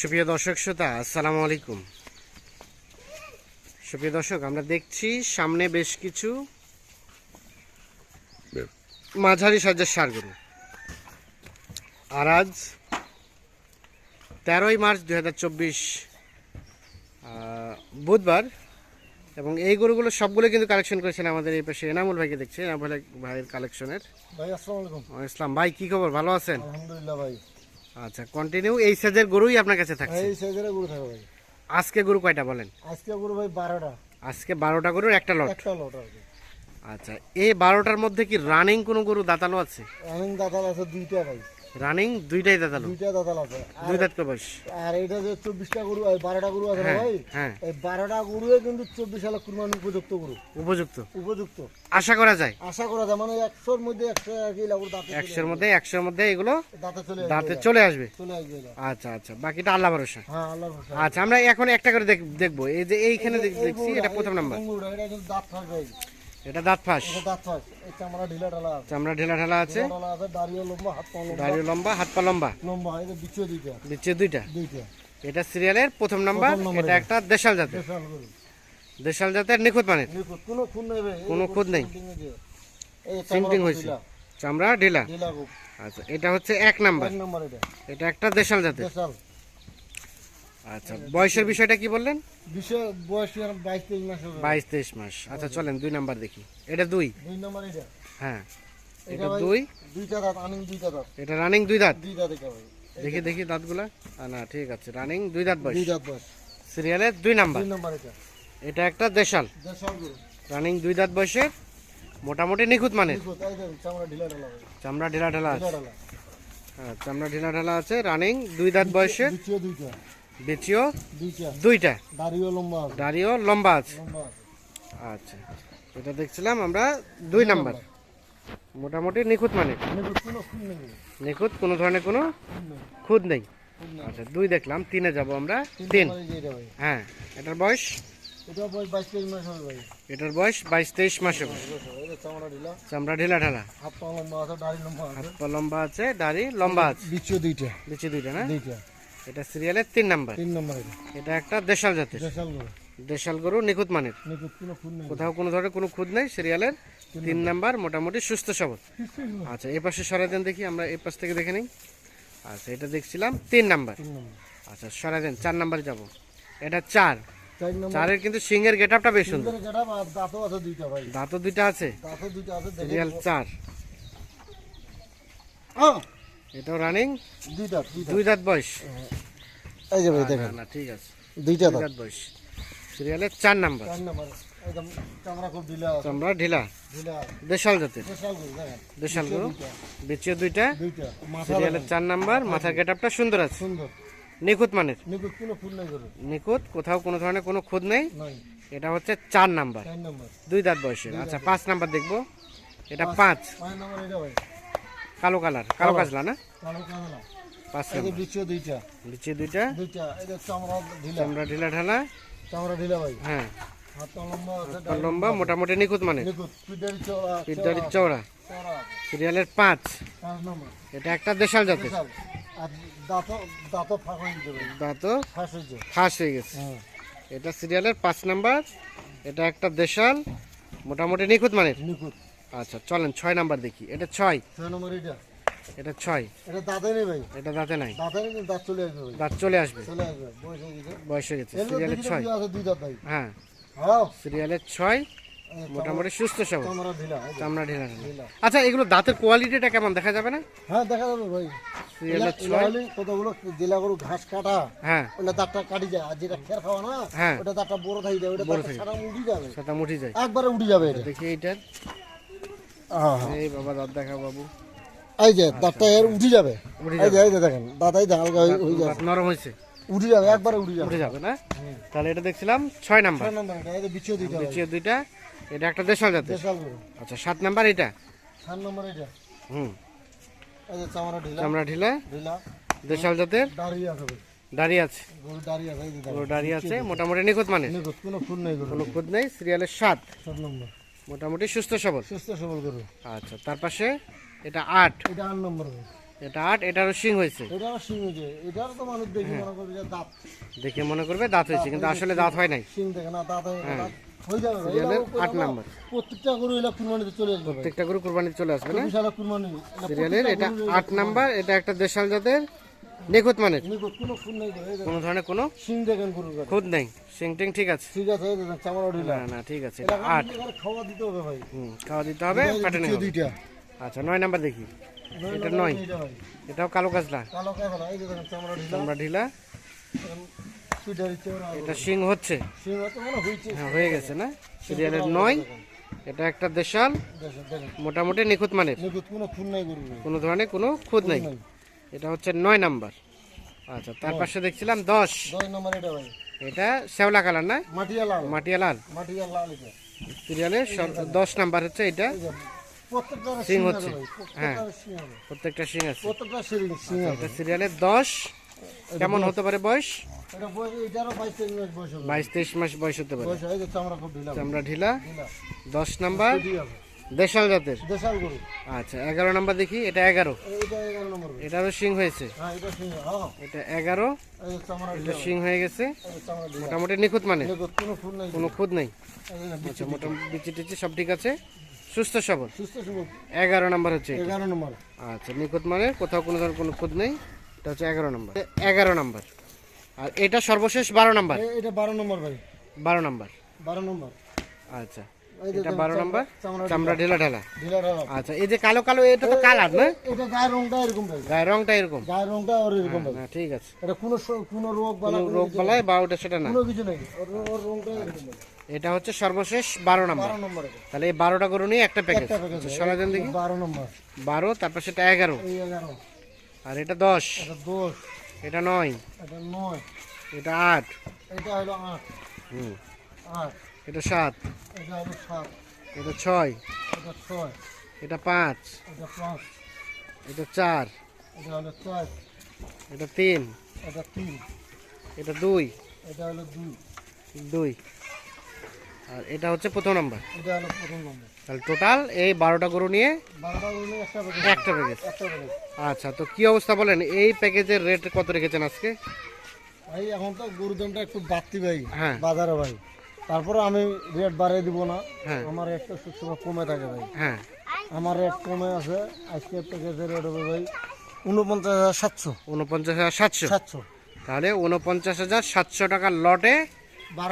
সুপ্রিয় দর্শক শ্রোতা আসসালামু আলাইকুম। সুপ্রিয় দর্শক আমরা দেখছি সামনে বেশ কিছু মাঝারি সাজ্জার সার গরু। আর আজ তেরোই মার্চ দু চব্বিশ বুধবার এবং এই গরুগুলো সবগুলো কিন্তু কালেকশন করেছেন আমাদের এই পাশে এনামুল ভাইকে দেখছি। এনামুল ভাইয়ের কালেকশনের ভাই আসসালামু আলাইকুম। ইসলাম ভাই কি খবর? ভালো আছেন? আলহামদুলিল্লাহ ভাই। আচ্ছা কন্টিনিউ এই সাইজের গরুই আপনার কাছে থাকছে? এই সাইজের গরু থাকবে ভাই। আজকে গরু কয়টা বলেন? আজকে গরু ভাই বারোটা। আজকে বারোটা গরুর একটা লট একটা লট আছে আচ্ছা এই বারোটার মধ্যে কি রানিং কোনো গরু দাঁতালো আছে? রানিং দাতালো আছে দুইটা ভাই। রানিং দুইটাই দাঁতালো দুইটা দাতাল আছে। আর- দুই দাঁত বয়স। আর এটা যে চব্বিশটা গরু বারোটা গরু আছে হ্যাঁ, ভাই? হ্যাঁ। এই বারোটা গরুয়ে কিন্তু চব্বিশ সালে কুরবানি উপযুক্ত গরু। উপযুক্ত। উপযুক্ত। আশা করা যায়। আশা করা যায় মানে একশোর মধ্যে একশো একশোর মধ্যে একশোর মধ্যে এগুলো দাঁতে চলে আসবে। দাঁতে চলে আসবে। চলে আসবে আচ্ছা আচ্ছা বাকিটা আল্লাহ ভরসা। হ্যাঁ আল্লাহর ভরসা। আচ্ছা আমরা এখন একটা করে দেখ- দেখব। এই যে এইখানে দেখ- দেখছি এটা প্রথম নাম্বার। দাঁত ভাই এটা দাঁত ফাঁস। এটা দাঁত ফাঁস। চামড়া ঢিলা ঢালা আছে। চামড়া ঢেলা ঢালা লম্বা হাত পা লম্বা। দাড়ি লম্বা হাত পা লম্বা। লম্বা এই যে দুইটা। দিচ্ছে দুইটা। দুইটা। এটা সিরিয়ালের প্রথম নাম্বার এটা। একটা দেশাল জাতের। দেশাল জাতের নিখুঁত নিখুঁত কোনো খুন নেই কোনো নেই। চামড়া হয়েছে। চামড়া ঢিলা। আচ্ছা এটা হচ্ছে এক নাম্বার। এটা। একটা দেশাল জাতের। আচ্ছা বয়সের বিষয়টা কি বললেন? বয়স বাইশ তেইশ মাস বাইশ তেইশ মাস। আচ্ছা চলেন দুই নাম্বার দেখি। এটা দুই? দুই নম্বর এটা? হ্যাঁ। এটা দুই? দুইটা দাঁত আনিং দুইটা দাঁত। এটা রানিং দুই দাঁত? দুই দাঁত এটা দেখি দেখি দাঁতগুলা। না ঠিক আছে রানিং দুই দাঁত বয়স। দুই দাঁত বয়স। সিরিয়ালের দুই নাম্বার। দুই নম্বর এটা। এটা একটা দেশাল। দেশাল রানিং দুই দাঁত বয়সের মোটামুটি নিখুঁত মানের। দেখুন চামড়া ঢিলা ঢালা আছে। হ্যাঁ চামড়া ঢিলা ঢালা আছে। রানিং দুই দাঁত বয়সের। বেচিও দুইটা। দাড়িও লম্বা আছে। দাড়িও লম্বা আছে। আচ্ছা। এটা দেখছিলাম আমরা দুই নাম্বার। মোটামুটি নিখুঁত মানের নিখুঁত কোনো ধরনের কোনো খুন নেই। আচ্ছা দুই দেখলাম তিনে যাব আমরা। তিন। হ্যাঁ। এটার বয়স? এটার বয়স বাইশ তেইশ মাসে। চামড়া ঢিলা। ঢালা হাত পা লম্বা আছে দাড়ি লম্বা আছে। দাড়ি লম্বা আছে। দুইটা। নিচে দুইটা না? দুইটা। এটা সিরিয়ালের তিন নাম্বার। তিন নম্বর এটা। একটা দেশাল জাতের। দেশাল গরু। দেশাল গরু নিখুঁত মানের। কোথাও কোনো ধরনের কোনো খুঁত নেই সিরিয়ালের। তিন নাম্বার। মোটামুটি সুস্থ সবল। আচ্ছা এই পাশে সরাই দেন দেখি আমরা এই পাশ থেকে দেখে নিই। আচ্ছা এটা দেখছিলাম তিন নাম্বার। আচ্ছা সরাই দেন চার নাম্বারে যাব। এটা চার। চার চারের কিন্তু সিংহের গেট আপটা বেশ সুন্দর। দাঁতও দুইটা আছে। সিরিয়াল চার। এটাও রানিং দুই দাঁত বয়স? এই যে ভাই দেখেন। না ঠিক আছে। দুইটা দুই দাঁত। বয়স। সিরিয়ালের চার নাম্বার। চার নম্বর। একদম চামড়া খুব ঢিলা আছে। চামড়া ঢিলা। ঢিলা। দেশাল জাতের। দেশাল গরু দুইটা। দুইটা। সিরিয়ালের চার নাম্বার। মাথার সুন্দর আছে। সুন্দর। নিখুঁত মানের। নিখুঁত কোনো ফুল নেই গরু নিখুঁত কোথাও কোনো ধরনের কোনো খুঁত নেই। এটা হচ্ছে চার নাম্বার। দুই দাঁত বয়সের। আচ্ছা পাঁচ নাম্বার দেখব। এটা পাঁচ। পাঁচ। এটা ভাই। কালো কালার কালো কাজলা না? কালো কালো পাঁচ এই দুইটা। দুইটা? দুইটা। এই যে চামড়া ঢিলা। চামড়া ঢিলা ঢালা? চামড়া ঢিলা ভাই। হ্যাঁ। লম্বা আছে আর লম্বা মোটামুটি নিখুঁত চড়া পিঠদারির চওড়া সিরিয়ালের পাঁচ। পাঁচ নম্বর। এটা একটা দেশাল জাতের। দাঁত ফাঁস হয়ে গেছে। হ্যাঁ। এটা সিরিয়ালের পাঁচ নাম্বার। এটা একটা দেশাল। মোটামুটি নিখুঁত মানের নিখুঁত। আচ্ছা চলেন ছয় নাম্বার দেখি। এটা ছয়? ছয় নম্বর এটা। এটা ছয়? এটা দাঁতে নেই ভাই। এটা দাঁতে নাই? দাঁতে নেই দাঁত চলে আসবে ভাই। দাঁত চলে আসবে? চলে আসবে বয়স হয়ে গেছে। বয়স হয়ে গেছে। সিরিয়ালের ছয়? দুই আছে দুই দাঁত ভাই। হ্যাঁ। হ্যাঁ। সিরিয়ালের ছয় মোটামুটি সুস্থ সবল। চামড়া ঢিলা। আচ্ছা এগুলো দাঁতের কোয়ালিটিটা কেমন দেখা যাবে না? হ্যাঁ দেখা যাবে ভাই। কতগুলো জেলা গরু ঘাস কাটা হ্যাঁ। ওটা দাঁতটা কাটি যায় আর যেটা খের খাওয়া না হ্যাঁ। ওটা দাঁতটা বড় থাকি যায় ওটা দাঁতটা উঠি যাবে। যায়। একবারে উঠি যাবে এটা। দেখি এইটার। হ্যাঁ। এই বাবা দাঁত দেখা বাবু। এই যে দাঁতটা এর উঠি যাবে। এই যে এই যে দেখেন দাঁতাই হালকা হয়ে- যাবে। নরম হয়েছে। উঠি যাবে একবারে উঠি যাবে। উঠে যাবে না? তাহলে এটা দেখছিলাম ছয় নাম্বার। ছয় নম্বর এটা এই যে বিছিয়ে দিতে হবে। দুইটা এটা একটা দেশাল জাতের। দেশাল আচ্ছা সাত নাম্বার এটা? সাত নম্বর এটা। হুম। এই যে চামড়া ঢিলা। চামড়া ঢিলা। ঢিলা। দেশাল জাতের। দাঁড়িয়ে আছে দাঁড়িয়ে আছে। গরু দাঁড়িয়ে মোটামুটি নিখুঁত মানে কোনো খুঁত নেই সিরিয়ালের সাত। সাত নম্বর। মোটামুটি সুস্থ সবল। সুস্থ সবল গরু। আচ্ছা তার পাশে এটা আট। এটা আট নম্বর এটা আট এটারও শিং হয়েছে। এটা আমার শিং যে এটার তো মানুষ দেখি হ্যাঁ। মনে করবে যে দাঁত। দেখে মনে করবে দাঁত হয়েছে কিন্তু আসলে দাঁত হয় নাই। শিং দেখে না দাঁত হয়ে দাঁত হয়ে। আট নাম্বার। প্রত্যেকটা গরু এলা কুরবানিতে চলে আসবে প্রত্যেকটা গরু কুরবানিতে চলে আসবে না? কুরবানি। সিরিয়ালের এটা আট নাম্বার এটা একটা দেশাল জাতের নিখুঁত মানের? নিখুঁত কোনো খুন নেই ধরনের কোনো? শিং দেখেন গরুর খুদ নেই। সিং টিং ঠিক আছে? ঠিক আছে চামড়া ঢিলা। না না ঠিক আছে এটা আট। খাওয়া দিতে হবে ভাই। হুম খাওয়া দিতে হবে দ্বিতীয় দুইটা আচ্ছা নয় নাম্বার দেখি। এটা নয়। এটাও কালো কাজলা। কালো কালো এই দেখেন চামড়া ঢিলা। আমরা ঢিলা। এটা শিং হচ্ছে। মনে হ্যাঁ হয়ে গেছে না? সিরিয়ালের নয়। এটা একটা দেশাল। মোটামুটি নিখুঁত মানের। কোনো ধরনের কোনো খুদ নেই। নাই। এটা হচ্ছে নয় নাম্বার। আচ্ছা তার পাশে দেখছিলাম দশ। নম্বর এটা ভাই। এটা শ্যাওলা কালার না? মাটিয়া লাল। মাটিয়া লাল। মাটিয়া লাল এটা। সিরিয়ালের দশ নাম্বার হচ্ছে এটা। শিং হচ্ছে। হ্যাঁ। প্রত্যেকটা শিং আছে। প্রত্যেকটা এটা সিরিয়ালের দশ। কেমন হতে পারে বয়স? বাইশ তেইশ মাস বয়স হতে পারে। চামড়া ঢিলা। দশ নাম্বার। দেশাল জাতের? দেশাল গরু। আচ্ছা এগারো নাম্বার দেখি এটা এগারো। এটারও শিং হয়েছে? হ্যাঁ এটা হ্যাঁ এগারো এটা ঢিলা শিং হয়ে গেছে। মোটামুটি নিখুঁত মানে? কোনো ফুল নাই। কোনো খুদ নেই? আচ্ছা মোটামুটি বিচি টিচি সব ঠিক আছে? সুস্থ সবল? সুস্থ সুবল। এগারো নাম্বার হচ্ছে। এগারো নম্বর। আচ্ছা নিখুঁত মানে কোথাও কোনো ধরনের কোনো খুদ নেই? এটা হচ্ছে এগারো নাম্বার। এগারো নাম্বার। আর এটা সর্বশেষ বারো নাম্বার? এটা বারো নম্বর ভাই। বারো নাম্বার। বারো নম্বর। আচ্ছা। এটা নাম্বার? চামড়া ঢেলা। ঢেলা ঢালা। আচ্ছা এই যে কালো কালো এটা তো কালার না? এটা গায়ের রংটা এরকম ভাই। গায়ের রংটা এরকম? গায়ের রংটা ওর এরকম ভাই। না ঠিক আছে। এটা কোনো কোনো রোগ বালা রোগ বালায় বা ওটা সেটা না। কোনো কিছু নেই। ওর ওর রংটা এরকম এটা হচ্ছে সর্বশেষ বারো নাম্বার। বারো নম্বর তাহলে এই বারোটা গরু নিয়ে একটা প্যাকেজ একটা প্যাকেজ সরাজন দেখি। বারো নম্বর। বারো তারপর সেটা এগারো। আর এটা দশ। এটা দশ। এটা নয়। এটা নয়। এটা আট। এটা হলো আট। হুম। আট। এটা সাত। এটা ছয়। এটা পাঁচ। এটা চার। এটা এটা তিন। এটা তিন। এটা দুই। এটা হলো দুই। দুই। আর এটা হচ্ছে প্রথম নাম্বার। এটা হলো প্রথম নম্বর। তাহলে টোটাল এই বারোটা গরু নিয়ে একটা প্যাকেজ একটা প্যাকেজ আচ্ছা তো কি অবস্থা বলেন? এই প্যাকেজের রেট কত রেখেছেন আজকে? ভাই এখন তো গরুর দামটা একটু বাড়তি ভাই। হ্যাঁ। বাজারে ভাই। তারপরে আমি রেট বাড়িয়ে দিব না। হ্যাঁ। আমার একটা সবসময় কমে থাকে ভাই। হ্যাঁ। আমার রেট কমে আছে আজকে প্যাকেজের রেট হবে ভাই উনপঞ্চাশ হাজার সাতশো। উনপঞ্চাশ হাজার সাতশো। সাতশো। তাহলে উনপঞ্চাশ হাজার সাতশো টাকার লটে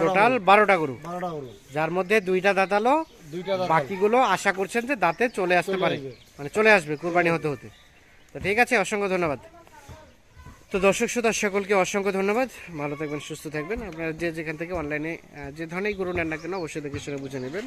টোটাল বারোটা গরু। বারোটা গরু। যার মধ্যে দুইটা দাঁতালো বাকিগুলো আশা করছেন যে দাঁতে চলে আসতে পারে। মানে চলে আসবে কোরবানি হতে হতে। তো ঠিক আছে অসংখ্য ধন্যবাদ। তো দর্শক শ্রোতা, সকলকে অসংখ্য ধন্যবাদ। ভালো থাকবেন, সুস্থ থাকবেন। আপনারা যে যেখান থেকে অনলাইনে যে ধরনের গরু নেন না কেন, অবশ্যই দেখে সেটা বুঝে নেবেন।